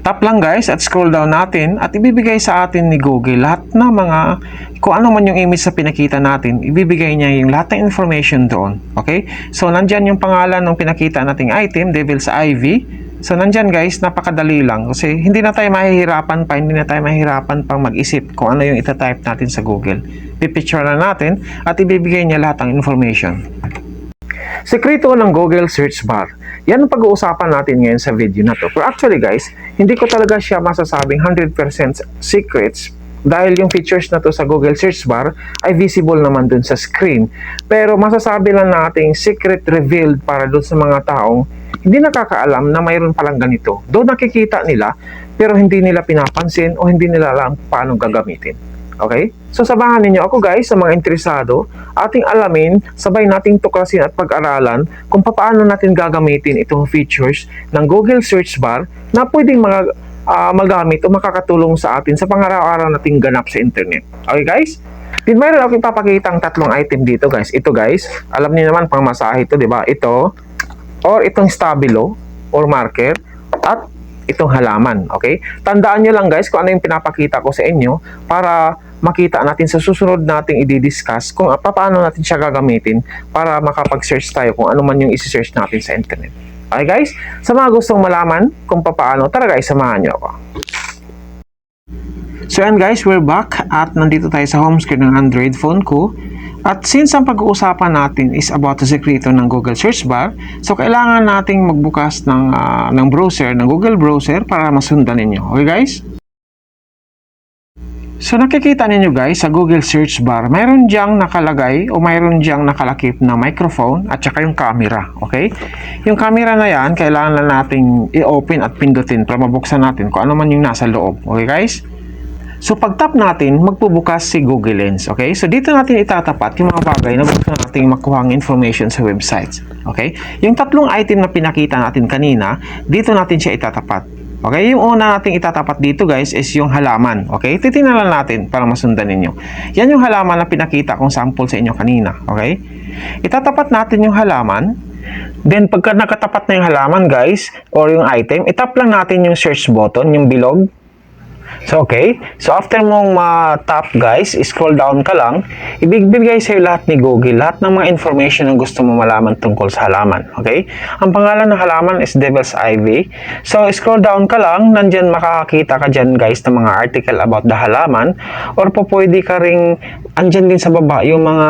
Tap lang guys at scroll down natin at ibibigay sa atin ni Google lahat ng mga kung ano man yung image sa pinakita natin, ibibigay niya yung lahat ng information doon. Okay? So, nandyan yung pangalan ng pinakita nating item, Devil's Ivy. So, nandyan guys, napakadali lang. Kasi hindi na tayo mahihirapan pa, hindi na tayo mahihirapan pang mag-isip kung ano yung itatype natin sa Google. Pipicture na natin at ibibigay niya lahat ng information. Sekreto ng Google search bar. Yan ang pag-uusapan natin ngayon sa video na to. Pero actually guys, hindi ko talaga siya masasabing 100% secrets dahil yung features na to sa Google search bar ay visible naman dun sa screen. Pero masasabi lang nating secret revealed para dun sa mga taong hindi nakakaalam na mayroon palang ganito. Doon nakikita nila pero hindi nila pinapansin o hindi nila alam paano gagamitin. Okay? So sabahan ninyo ako guys sa mga interesado, ating alamin, sabay nating tuklasin at pag-aralan kung paano natin gagamitin itong features ng Google search bar na pwedeng mga ah, magamit o makakatulong sa atin sa pangaraw-araw nating ganap sa internet. Okay guys? Din mayroon ako ipapakita ang tatlong item dito guys. Ito guys, alam niyo naman pang masahe ito, di ba? Ito, or itong stabilo or marker at itong halaman, okay? Tandaan nyo lang guys kung ano yung pinapakita ko sa inyo para makita natin sa susunod nating i-discuss kung ah, paano natin siya gagamitin para makapag-search tayo kung ano man yung isi-search natin sa internet. Okay guys? Sa mga gustong malaman kung paano, tara guys, samahan nyo ako. So yan guys, we're back at nandito tayo sa home screen ng Android phone ko. At since ang pag-uusapan natin is about the sekreto ng Google search bar, so kailangan nating magbukas ng, ah, ng browser, ng Google browser para masundan ninyo. Okay guys? So nakikita ninyo guys sa Google search bar, mayroon diyang nakalagay o mayroon diyang nakalakip na microphone at saka yung camera, okay? Yung camera na yan, kailangan lang nating i-open at pindutin para mabuksan natin kung ano man yung nasa loob, okay guys? So pag tap natin, magbubukas si Google Lens, okay? So dito natin itatapat yung mga bagay na gusto nating makuha ang information sa websites, okay? Yung tatlong item na pinakita natin kanina, dito natin siya itatapat. Okay, yung una nating itatapat dito guys is yung halaman. Okay, titingnan lang natin para masundan ninyo. Yan yung halaman na pinakita kong sample sa inyo kanina. Okay, itatapat natin yung halaman. Then pagka nakatapat na yung halaman guys, or yung item, itap lang natin yung search button, yung bilog. So, okay. So, after mong ma-tap, guys, scroll down ka lang, ibibigay sa'yo lahat ni Google, lahat ng mga information na gusto mo malaman tungkol sa halaman. Okay? Ang pangalan ng halaman is Devil's Ivy. So, scroll down ka lang, nandyan makakakita ka dyan, guys, ng mga article about the halaman. Or po pwede ka ring, andyan din sa baba, yung mga,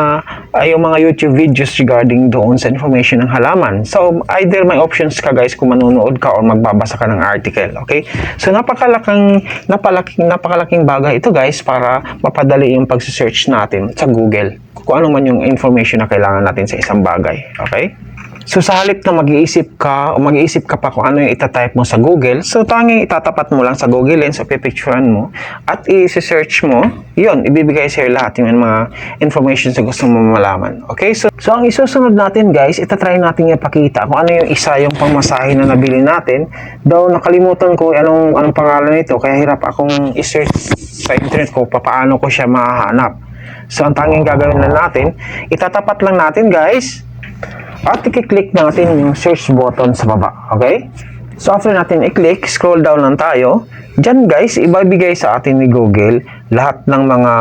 ah, yung mga YouTube videos regarding doon sa information ng halaman. So, either may options ka, guys, kung manonood ka or magbabasa ka ng article. Okay? So, napakalaking, napalaking, napakalaking bagay ito, guys, para mapadali yung pag-search natin sa Google. Kung ano man yung information na kailangan natin sa isang bagay. Okay? So sa halip na mag-iisip ka o mag-iisip ka pa kung ano yung itatype mo sa Google, so tanging itatapat mo lang sa Google Lens o pipicturean mo at i-search mo, yun, ibibigay sa'yo lahat yung mga information sa gusto mo malaman. Okay? So, so ang isusunod natin guys, itatry natin ipakita kung ano yung isa yung pangmasahe na nabili natin. Though nakalimutan ko anong, anong pangalan nito, kaya hirap akong i-search sa internet ko paano ko siya mahahanap. So ang tanging gagawin lang natin, itatapat lang natin guys, at i-click natin yung search button sa baba. Okay? So, after natin i-click, scroll down lang tayo. Diyan guys, ibabigay sa atin ni Google lahat ng mga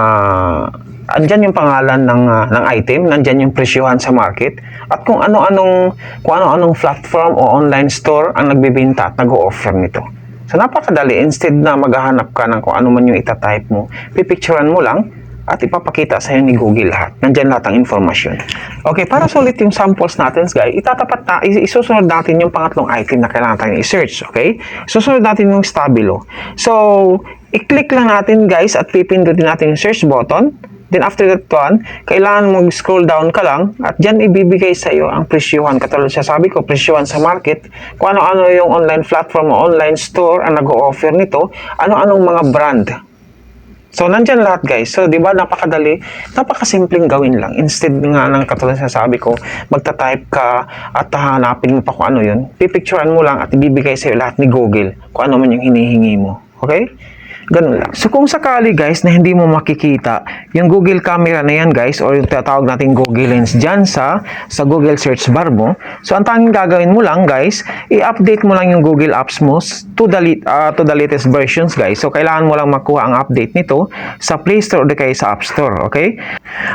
andyan yung pangalan ng ah, ng item, nandyan yung presyohan sa market at kung ano-anong kung ano-anong platform o online store ang nagbebenta at nag-o-offer nito. So napakadali instead na maghahanap ka ng kung ano man yung itatype mo, pipicturean mo lang at ipapakita sa iyo ni Google lahat. Nandyan lahat ang informasyon. Okay, para sulit yung samples natin, guys, itatapat na, is- isusunod natin yung pangatlong item na kailangan tayong i-search. Okay? Susunod natin yung stabilo. So, i-click lang natin, guys, at pipindutin natin yung search button. Then after that one, kailangan mag-scroll down ka lang at dyan ibibigay sa iyo ang presyuhan. Katulad siya sabi ko, presyuhan sa market. Kung ano-ano yung online platform o online store ang nag-o-offer nito, ano-anong mga brand So, nandyan lahat guys. So, di ba, napakadali, napakasimpleng gawin lang. Instead nga ng katulad sa sabi ko, magta-type ka at hahanapin mo pa kung ano yun, pipicturean mo lang at ibibigay sa'yo lahat ni Google kung ano man yung hinihingi mo. Okay? Ganun lang. So kung sakali guys na hindi mo makikita yung Google camera na yan guys or yung tinatawag nating Google Lens dyan sa, sa Google search bar mo. So ang tanging gagawin mo lang guys, i-update mo lang yung Google Apps mo to the, ah, to the latest versions guys. So kailangan mo lang makuha ang update nito sa Play Store o kaya sa App Store. Okay?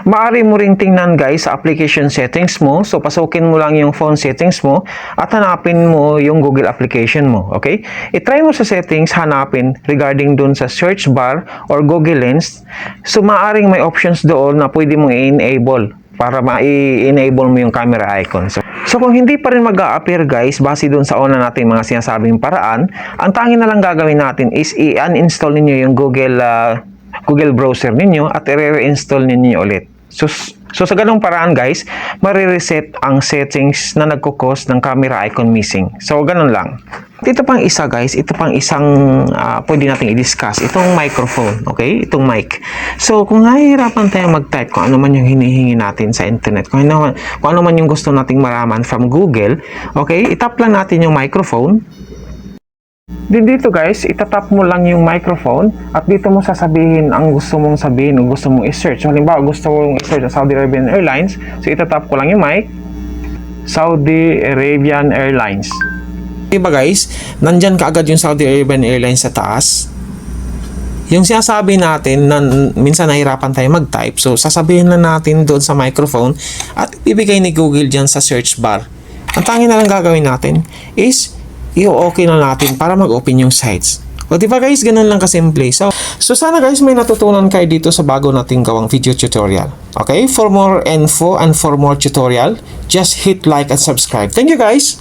Maaari mo rin tingnan guys sa application settings mo. So pasukin mo lang yung phone settings mo at hanapin mo yung Google application mo. Okay? I-try mo sa settings hanapin regarding dun sa search bar or Google Lens. So maaaring may options doon na pwede mong i-enable para ma-enable mo yung camera icon. So, so kung hindi pa rin mag appear guys, base dun sa una nating mga sinasabing paraan, ang tanging na lang gagawin natin is i-uninstall ninyo yung Google ah, Google browser ninyo at i-reinstall ninyo ulit. So, so sa ganung paraan guys, marireset ang settings na nagkukos ng camera icon missing. So ganun lang. Dito pang isa guys, ito pang isang ah, pwede nating i-discuss. Itong microphone, okay? Itong mic. So kung nahihirapan tayo mag-type kung ano man yung hinihingi natin sa internet, kung ano, man- kung ano man yung gusto nating maraman from Google, okay? Itap lang natin yung microphone. Dito guys, itatap mo lang yung microphone at dito mo sasabihin ang gusto mong sabihin o gusto mong i-search. So, halimbawa, gusto mong i-search sa Saudi Arabian Airlines. So, itatap ko lang yung mic. Saudi Arabian Airlines. Diba guys, nandyan kaagad yung Saudi Arabian Airlines sa taas. Yung sinasabi natin na minsan nahirapan tayo mag-type, so sasabihin lang natin doon sa microphone at ibigay ni Google dyan sa search bar. Ang tanging na lang gagawin natin is i-okay na natin para mag-open yung sites. O di ba guys, ganun lang kasimple. So, so sana guys may natutunan kayo dito sa bago nating gawang video tutorial. Okay? For more info and for more tutorial, just hit like and subscribe. Thank you guys!